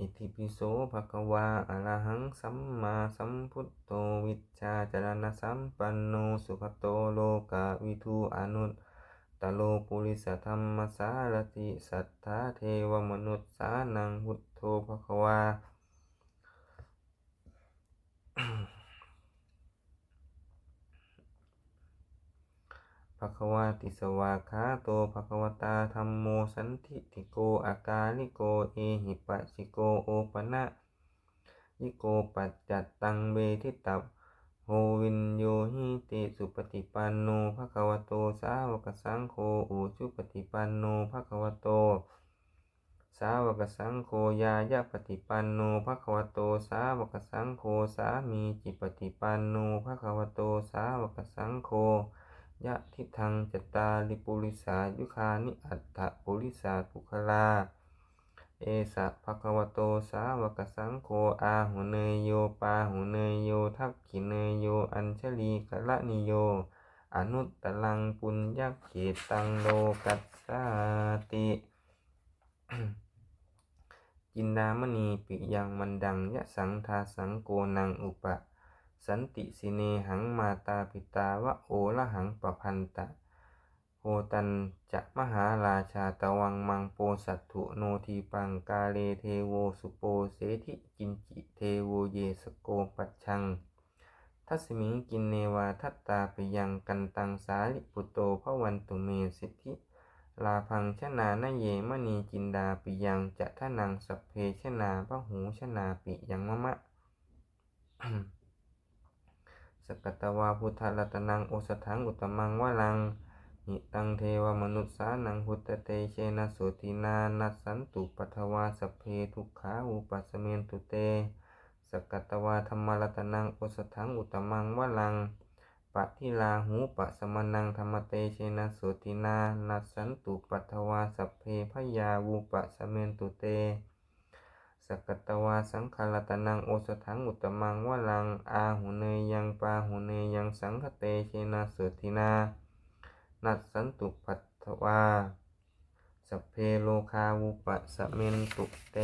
อิทิปิโสภะคะวาอะระหังสัมมาสัมพุทโธวิชาจารณสัมปันโนสุขโตโลกาวิทูอนุตตโลปุริสธรรมสารติสัทธาเทวมนุษย์สานังพุทโธภะคะวา ภควาติสวากาโตภควตาธัมโมสันทิติโกอากาลิโกเอหิปัสสิโกโอปะนะยิโกปัจจัตตังเบทิตับโหวินโยหิติสุปฏิปันโนภควโตสาวกสังโฆอุชุปฏิปันโนภควโต สาวกสังโฆยายะปฏิปันโนภควโตสาวกสังโฆสามีจิปฏิปันโนภควโตสาวกสังโฆ ยะทิทังจตาลิปุริสายุคานิอัตถปุริสาปุคลา เอสะภะคะวะโตสาวกสังโฆอาหุเนยโยปาหุเนยโยทักขิเนยโยอัญชลีกะละนิโย อนุตตลังปุญญเขตังโลกัสสาติจินดามณีปิยังมันดังยะสังทาสังโกนังอุปะ สันติสิเนหังมาตาปิตาวะโอละหังปะพันตะโหตันจะมหาราชาตวังมังโปสัตถุโนทีปังกาเลเทโวสุโปเสธิกินจิเทโวเยสโกปัจชัง ทัสมิงกินเนวาทัตตาปยังกันตังสาลิปุตโตพระวันตุเมสิทธิลาพังชนานเยมณีจินดาปิยังจะทะนังสัพเพชนาพระหูชนาปิยังมะมะ สกตวาพุทธรัตนังโอสถังอุตมังวะลังหิตังเทวมนุษสานังพุทธเตเชนะโสตินานัสสันตุปัทวาสเพทุกขาอุปัสเมนตุเต สกตวาธรรมรัตนังโอสถังอุตมังวะลังปะทิลาหูปะสมนังธรรมเตเชนะโสตินานัสสันตุปัทวาสเพพยาวูปะสเมนตุเต สกตวาสังขารตนังโอสถังอุตมังวะลังอาหุเนยยังปาหุเนยยังสังคเตเชนะเสตินา นัสสันตุปัตวาสเพโลคาวุปะสเมนตุเต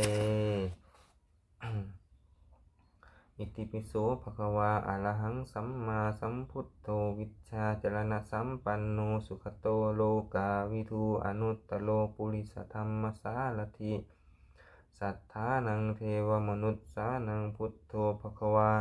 อิติปิโสภะคะวาอะระหังสัมมาสัมพุทโธวิชชาจรณะสัมปันโนสุขโตโลกาวิทูอนุตตโลปุริสธรรมสารถิ สัทธานังเทวมนุษย์สานังพุทโธภควา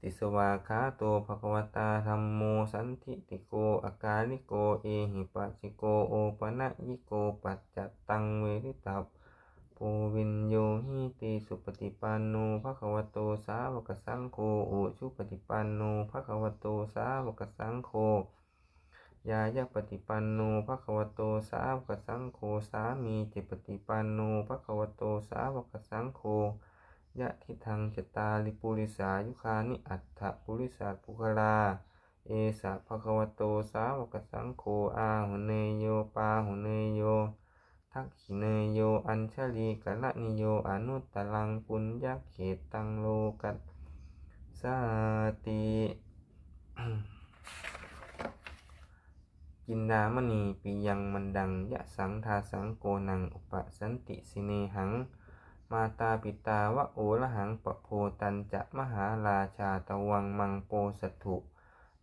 ติสวาคาโตภควตาธรรมโมสันทิติโกอากาลิโกเอหิปัสสิโกโอปะนะยิโกปัจจตังเวริตับโพวินโยหิติสุปฏิปันโนภควโตสาวกสังโฆโอชุปฏิปันโนภควโตสาวกสังโฆ ยายะปฏิปันโนภะคะวะโตสาวกสังโฆสามีจิปฏิปันโนภะคะวะโตสาวกสังโฆยะทิทังจตาลิปุริสายุคานิอัตถปุริสาปุคลา เอสะภะคะวะโตสาวกสังโฆอาหุเนโยปาหุเนโยทักขิเนโยอัญชลีกะละนิโยอนุตตลังปุญญเขตังโลกัสสาติ จินดามณีปิยังมันดัง ยะสังทาสังโกนัง อุปสันติสิเนหัง มาตาปิตาวะโอละหังปะโพตันจะมหาราชาตวังมังโปสัตถุ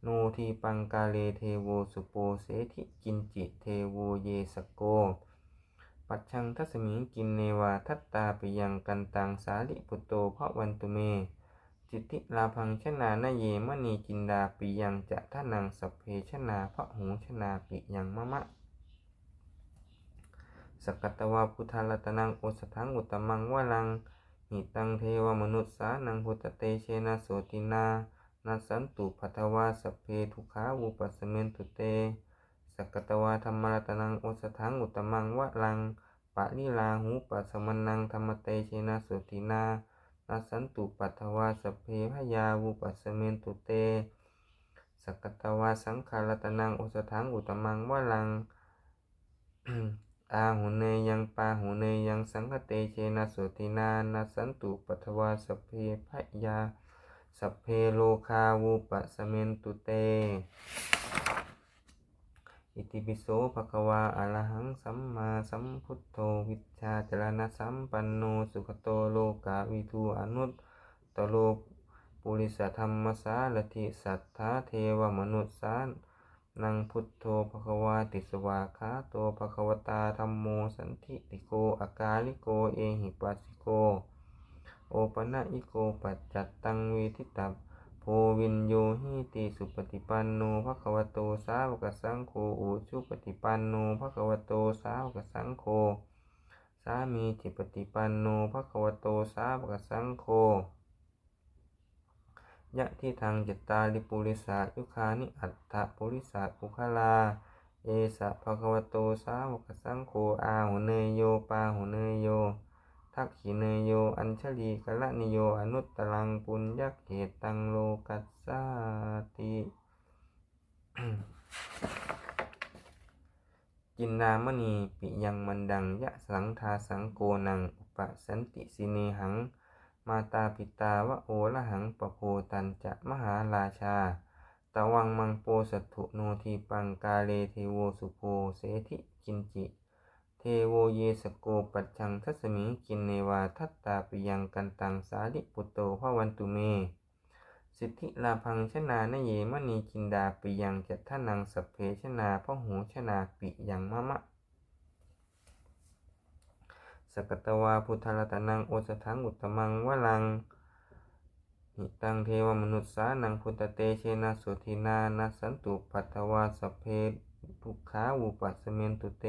โนทีปังกาเลเทโวสุโปเสธิกินจิเทโวเยสโก ปัจชังทัสมิงกินเนวาทัตตาปิยังกันตังสาลิปุตโตพระวันตุเม จิตติลาพังชนานเยมณีจินดาปิยังจะทะนังสัพเพชนาพระหูชนาปิยังมะมะสกตวาพุทธรัตนังโอสถังอุตมังวะลังหิตังเทวมนุษสานังพุทธเตเชนะโสตินานัสสันตุปัทวาสเพทุขาวุปัสเมนตุเตสกตวาธรรมรัตนังโอสถังอุตมังวะลังปะลิลาหูปัสสมนังธรรมเตเชนะโสตินา นัสสันตุปัทวาสเพพยาวุปัสเมนตุเต สกตวาสังขารตนังโอสถังอุตมังวะลัง อาหุเนยังปาหุเนยังสังคเตเชนะโสตินานัสสันตุปัทวาสเพพยาสเพโลคาวุปะสเมนตุเต อิติปิโสภะคะวาอะระหังสัมมาสัมพุทโธวิชชาจรณะสัมปันโนสุขโตโลกาวิทูอนุตตโลปุริสธรรมสารถิสัทธาเทวมนุษย์สานนังพุทโธภะควาติสวาคาโตภะควตาธัมโมสันทิติโกอากาลิโกเอหิปัสสิโก โอปะนะอิโกปัจจัตตังเวทิตัพ โพวินโยหิติสุปฏิปันโนภะคะวะโตสาวกสังโฆอุชุปฏิปันโนภะคะวะโตสาวกสังโฆสามีจิปฏิปันโนภะคะวะโตสาวกสังโฆยะที่ทางจิตตาลิปุริสายุคานิอัตถปุริสาภุคลา เอสะภะคะวะโตสาวกสังโฆอาหุเนยโยปาหุเนยโย ทักขิเนโย อัญชลีกะละนิโย อนุตตรังปุญญเกตังโลกัสสาติจินดามณีปิยังมันดังยะสังทาสังโกนังอุปสันติสิเนหัง มาตาปิตาวะโอละหังปะโพตันจะมหาราชาตวังมังโปสัตถุโนทีปังกาเลเทโวสุโพเสธิกินจิ เทโวเยสโกปัจจังทัสมิงกินเนวาทัตตาปิยังกันตังสาลิปุตโตภวันตุเม สิทธิลาพังชนานเยมณีจินดาปิยังจัตทนังสัพเพชนาพหูชนาปิยังมะมะ สกตวาพุทธรัตนังโอสถังอุตมังวลังหิตังเทวมนุษสานังพุทธเตเชนะโสทินานัสันตุปัตวาสเพทุกขาวุปัสสเมนตุเต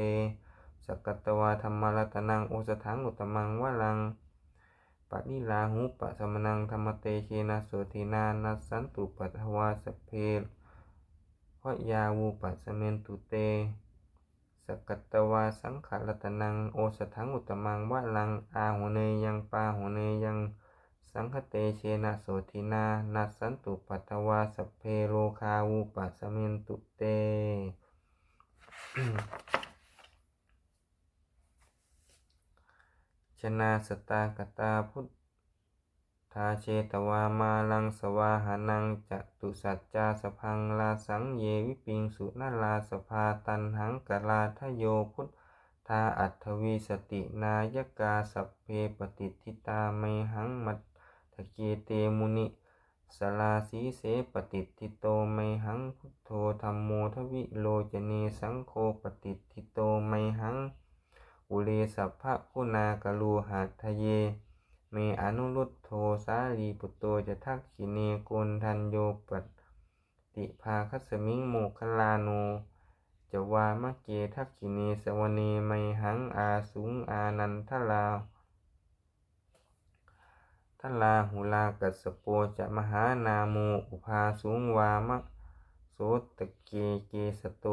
สกัตวาธรรมรัตนังโอสถังอุตมังวลังปะนิลาหุปะสมนังธรรมเตเชนะโสทินานัสสันตุปัตถวาสพเพพยาวุปัสเมนตุเต สกัตตวาสังขารตนังโอสถังอุตมังวะลังอาหุเนยังปาหุเนยังสังคเตเชนะโสทินานัสสันตุปัตถวาสเพโรคาวุปัสเมนตุเต นะสตากตาพุทธาเชตวามาลังสวาหานังจตุสัจจาสพังลาสังเยวิปิงสุนาลาสภาตันหังกลาทโยพุทธาอัตถวีสตินายกาสัพเพปฏิทิตาไมหังมัตถเกเตมุนิสลาสีเสปฏิทิโตไมหังพุทโธธรรมโมทวิโลจเนสังโฆปฏิทิโตไมหัง อุเลสัพพะคุณากลูหัตทะเย เมอนุรุตโทสาลีปุตโตจะทักขิเนโกนทันโยปติภาคัสมิงโมคลาโนจะวามะเกทักขิเนสวเนไมหังอาสุงอานันทลาทลาหุลากัสสโปจะมหานาโมอุภาสุงวามะโสตเกเกสโต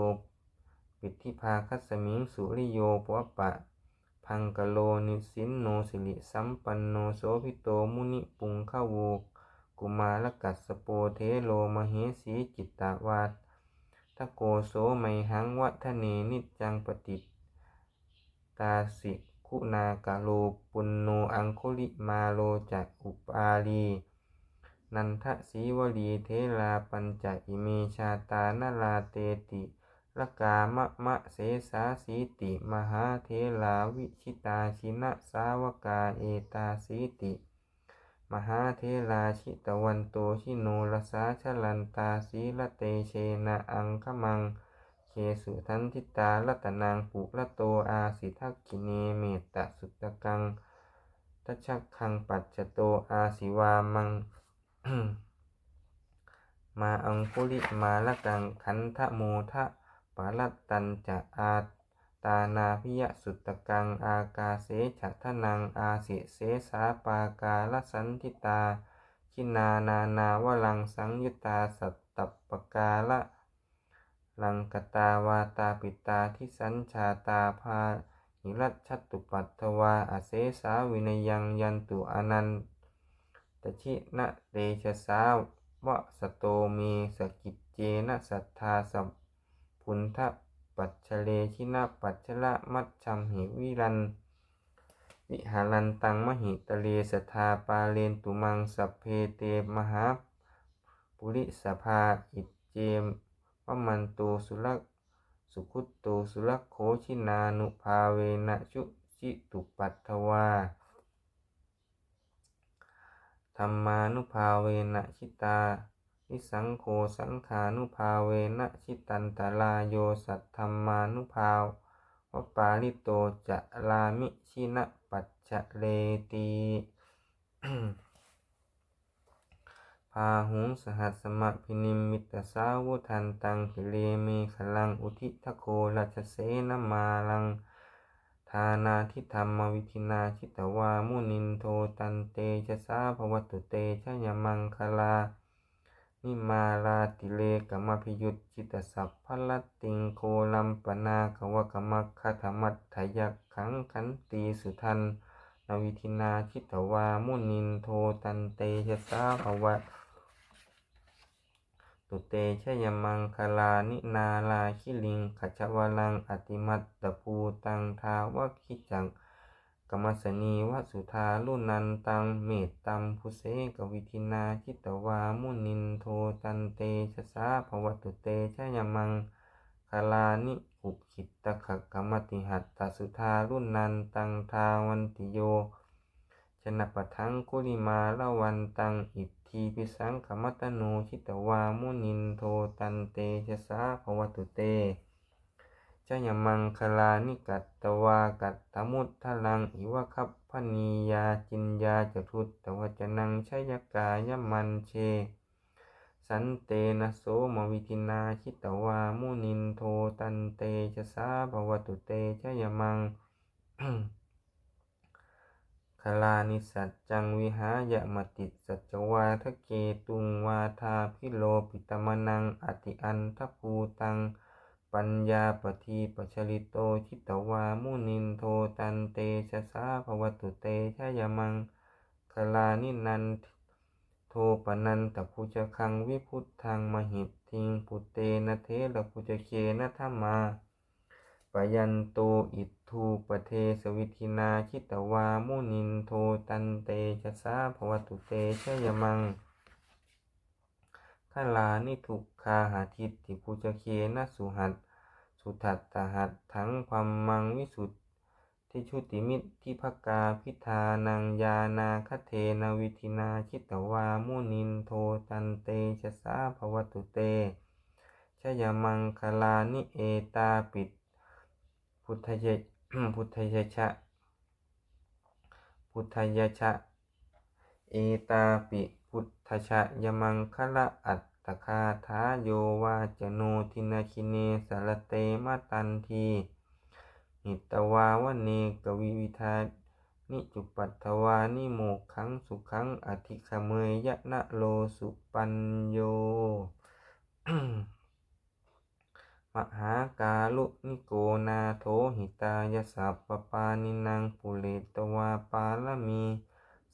ปิทิภาคัสมิงสุริโยปวปะ พังกโลนิสินโนสิริสัมปันโนโสภิโตมุนิปุงขาวูกุมารกัสสโปเทโลมเหสีจิตตาวาทะโกโสไมหังวัฒเนนิจังปฏิตาสิคุณากะโลปุณโนอังคุลิมาโลจักอุปาลีนันทสีวลีเทลาปัญจอิเมชาตานาลาเตติ ละกามะมะเสสาสีติ มหาเทลาวิชิตาชินะสาวกาเอตาสีติ มหาเทลาชิตวันโตชิโนรสาชลันตาสีละเตเชนะอังคมัง เคสุทันทิตาลัตนางปุละโตอาสิทักขิเนเมตตสุตตะกังทัชชักคังปัจจโตอาสิวามังมาอังคุลิมาละกังขันทะโมทะ ปาลัตตันจะอาตานาพิยสุตตกังอากาเสฉะทนังอาสิเสสาปากาลสันทิตาคินานานาวลังสังยุตาสัตตปกาละลังกตาวาตาปิตาทิสัญชาตาภาหิรัชตุปัตถวาอาเสสาวินยังยันตุอนันตชินะเตชะสาวะสโตมีสกิจเจนะสัทธาสัม พุนทะปัจเฉเลชินะปัจฉละมัจฉัมหิวิรัน วิหารันตังมหิตะเลสทาปาเลนตุมังสัพเพเตมหาปุริสภาอิจเจมวมันโตสุรสุขุตโตสุรโคชินานุภาเวนะชุจิตุปัตถวาธรรมานุภาเวนะชิตาิสังโฆสังขานุภาเวนะชิตันตลาโยสัทธรรมานุภาววปาลิโตจะลามิชินะปัจจเลติพาหุงสหัสมะพินิมิตสาวุทันตังพิเลเมขลังอุทิทโคราชเสนมาลังทานาทิธรรมวิธินาชิตวามุนินโทตันเตชะสาภวตุเตชะยมังคลา นิมาลาติเลกมพิยุตจิตสัพพลติงโคลัมปนาขวกมัคคธรรมัตถยักขังขันตีสุทันนวิธินาชิตวามุนินโทตันเตชะสาภวะตุเตชยมังคลานินาลาคิลิงขจวลังอติมัตตภูตังทาวคิจัง กมัสนีวสุธาลุนันตังเมตตัมพุเสกวิธินาชิตวามุนินโทตันเตชะสาภวตุเตชะยมังคลานิอุคิตตะขะกมติหัตตสุธาลุนันตังทาวันติโยชนะปะทังกุลิมาละวันตังอิทธิปิสังขมัตโนชิตวามุนินโทตันเตชะสาภวตุเต ชะยมังคลานิกัตตวากัตตมุตทลังอิวะคัพพนียาจินยาจทุตตวจนังชยกายมันเช สันเตนะโสมวิธินาชิตวามุนินโทตันเตชะสาภวตุเตชยมังคลานิสัจจังวิหายะมติสัจจวาทะเกตุงวาทาพิโลปิตมนังอติอันทภูตัง ปัญญาปทีปัชลิโตชิตวามุนินโทตันเตชะสาภวตุเตชะยมังคลานินันโทปนันตพุจคังวิพุทธังมหิตทิงปุเตนะเทระพุจเคนะธรรมาปยันโตอิทูปเทสวิธินาชิตวามุนินโทตันเตชะสาภวตุเตชะยมัง ขลานิทุกคาหาทิตติปุจเคนะสุหัตสุทัตตหัตถังความมังวิสุทธิชุติมิตรทิภกาพิธานังยานาคเทนวิธินาชิตวามุนินโทตันเตชะสาภวตุเตชยมังคลานิเอตาปิด พุทธเยพุทธยชะ พุทธยชะ เอตาปิ พุทธชะยมังคละอัตตคาทาโยวาจโนทินาคิเนสารเตมาตันทีหิตวาวเนกวิวิธานิจุปัตถวานิโมกขังสุขังอธิขเมยยะนะโลสุปัญโย มหากาลุนิโกนาโถหิตายสัพปปานินังปุเรตวาปาลมี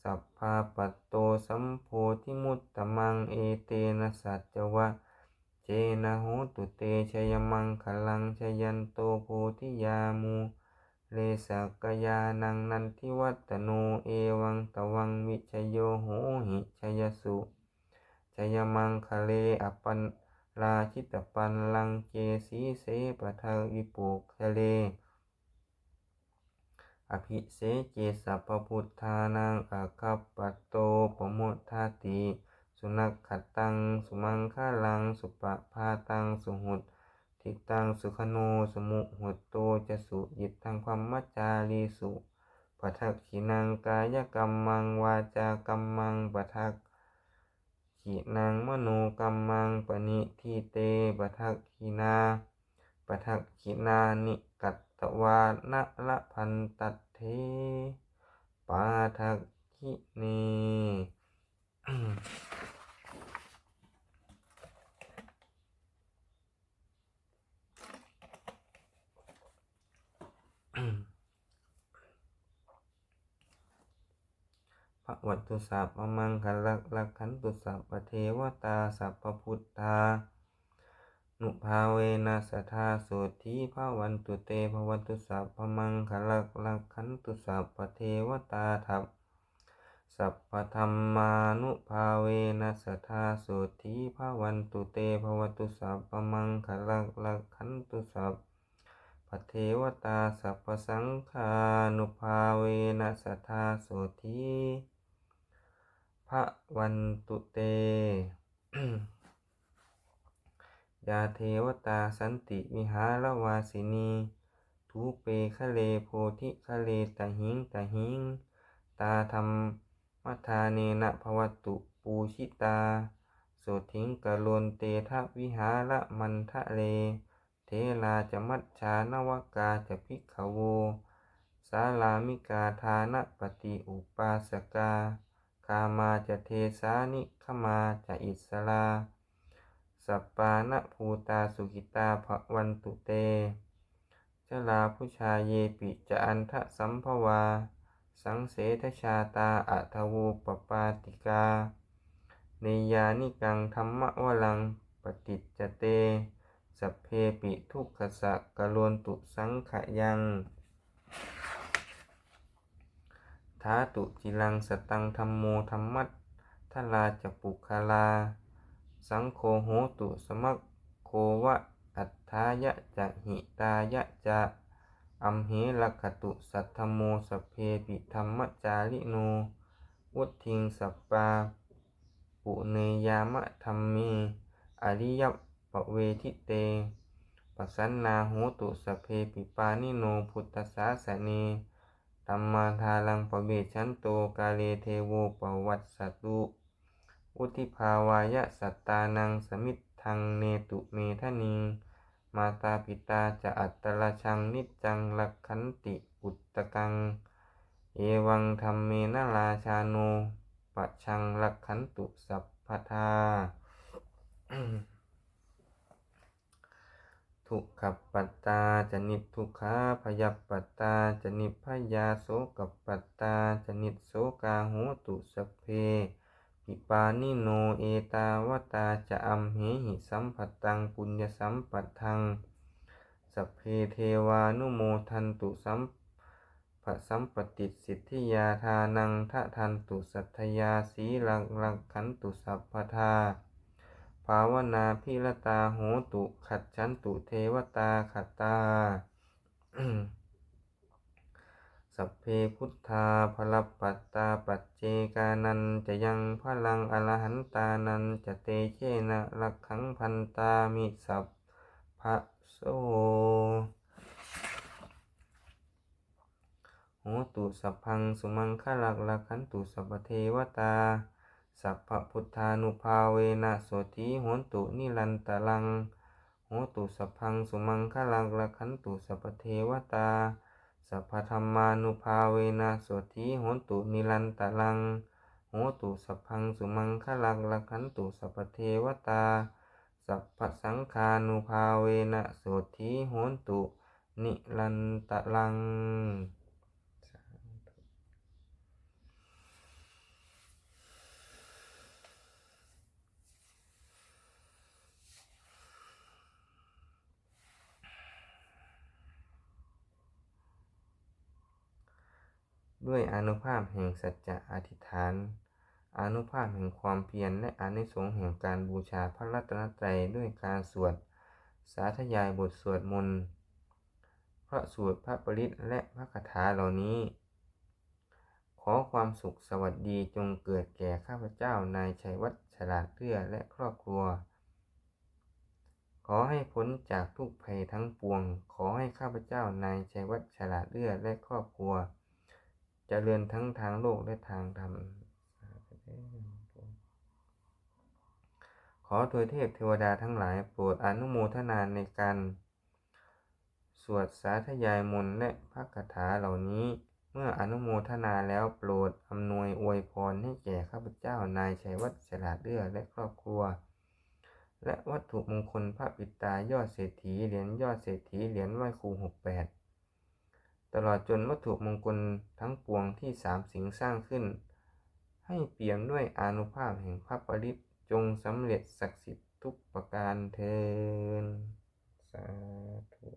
สัพพาปัตโตสัมโพธิมุตตมังเอเตนะสัจวะ เจนะโหตุเตชยมังคลังชยันโตโพธิยามูเลสักยานังนันทิวัตโนเอวังตวังวิชโยโหหิชยสุชยมังคะเลอปันราชิตปันลังเจสีเสปะทาวิปุกทะเล อภิเสเจสัพพุทธานังอาคัปปโตปโมทธาติ สุนัขขตัง สุมังคาลัง สุปะพาตัง สุหุตทิตัง สุขโน สมุหุตโตจะสุยิตทางความมัจจารีสุปะทักขินังกายกรรมัง วาจากรรมังปะทักขินังมโนกรรมังปณิทิเตปะทักขินาปะทักขินานิ กัตวานะละพันตัตเทปาทักขิเนพระวัตุสัพพมังคลักลักขันตุสัพพเทวตาสัพพพุทธา นุภาเวนัสทาโสธีภาวันตุเตภวัตตุสัพพมังคลักลักขันตุสัพพเทวตาทัพสัพพธรรมานุภาเวนัสทาโสธีภาวันตุเตภวัตตุสัพพมังคลักลักขันตุสัพพเทวตาสัพพสังฆานุภาเวนัสทธาโสธีพระวันตุเต ยาเทวตาสันติวิหารวาสินีทูเปคะเลโพธิคะเลตหิงตหิง ตาธรรมมัทาเนนะภวตุปูชิตาโสถิงกะโลนเตทะวิหารมันทะเล เทลาจะมัจฉานวกาจะพิกขโวสาลามิกาทานปฏิอุปาสกา กามาจะเทสานิขมาจะอิสลา สัปปานะภูตาสุกิตาภวันตุเตชลาผู้ชาเยปิจะอันทะสัมภวา สังเสทชาตาอัทโวปปาติกาเนยานิกังธรรมวลังปฏิจจเต สัพเพปิทุกขสะกะโลนตุสังขยังท้าตุจิลังสตังธรรมโมธรรมัตทลาจะปุคลา สังโฆโหตุสมัคโควะอัฏฐายะจะหิตายะจะอัมเหลักตุสัทธโมสเพปิธรรมจาริโนวุทิงสัปปาปุเนยามะธรรมเมอริยปเวทิเตปสันนาโหตุสเพปิปานิโนพุทธสาสเนธรรมาทาลังปเวชันโตกาเลเทโวปวัตสตุ อุทิภาวายะสัตตานังสมิทธังเนตุเมทะนิง มาตาปิตาจะอัตตลชังนิจจังลักขันติอุตตะกัง เอวังธรรมเมนราชาโนปะชังลักขันตุสัพพทาทุกขปัตตาจะนิทุกขาพยาปัตตาจะนิพยาโสกปัตตาจะนิโสกาโหตุสเพ ปิปานิโนเอตาวตาจะอัมเหหิสัมผัสตังปุญญสัมปัตทังสัพเพเทวานุโมทันตุสัมภสัมปติสิทธิยาทานังทะทันตุสัทธยาสีลังลังขันตุสัพพทาภาวนาพิรตาโหตุขัดฉันตุเทวตาขัตตา สัพเพพุทธาพลปัตตาปัจเจกานันจะยังพลังอรหันตานันจะเตเชนะลักขังพันตามิสัพพะโสโหตุสัพพังสุมังคลักลักขันตุสัพเทวตา สัพพพุทธานุภาเวนะโสธีโหนตุนิรันตลังโหตุสัพพังสุมังคลักลักขันตุสัพเทวตา สัพพธรรมานุภาเวนะโสธีโหตุนิลันตะลัง โหตุสัพพังสุมังคลังลักขันตุสัพเทวตา สัพพสังฆานุภาเวนะโสธีโหตุนิลันตะลัง ด้วยอนุภาพแห่งสัจจะอธิษฐาน อนุภาพแห่งความเพียรและอนิสงส์แห่งการบูชาพระรัตนตรัยด้วยการสวด สาธยายบทสวดมนต์พระสูตรพระปริตและพระคาถาเหล่านี้ ขอความสุขสวัสดีจงเกิดแก่ข้าพเจ้านายชัยวัฒน์ฉลาดเตื้อและครอบครัว ขอให้พ้นจากทุกภัยทั้งปวง ขอให้ข้าพเจ้านายชัยวัฒน์ฉลาดเตื้อและครอบครัว จริญทั้งทางโลกและทางธรรม ขอโดยเทพเทวดาทั้งหลายโปรดอนุโมทนาในการ สวดสาธยายมนต์และพระคาถาเหล่านี้ เมื่ออนุโมทนาแล้วโปรดอำนวยอวยพรให้แก่ข้าพเจ้านายชัยวัฒน์ฉลาดเลือและครอบครัว และวัตถุมงคลพระปิตายอดเศรษฐีเหรียญยอดเศรษฐีเหรียญไหว้ครูหกแปด ตลอดจนวัตถุมงคลทั้งปวงที่สามสิงสร้างขึ้น ให้เปี่ยมด้วยอนุภาพแห่งพระปริตจงสำเร็จศักดิ์สิทธิ์ทุกประการเทินสาธุ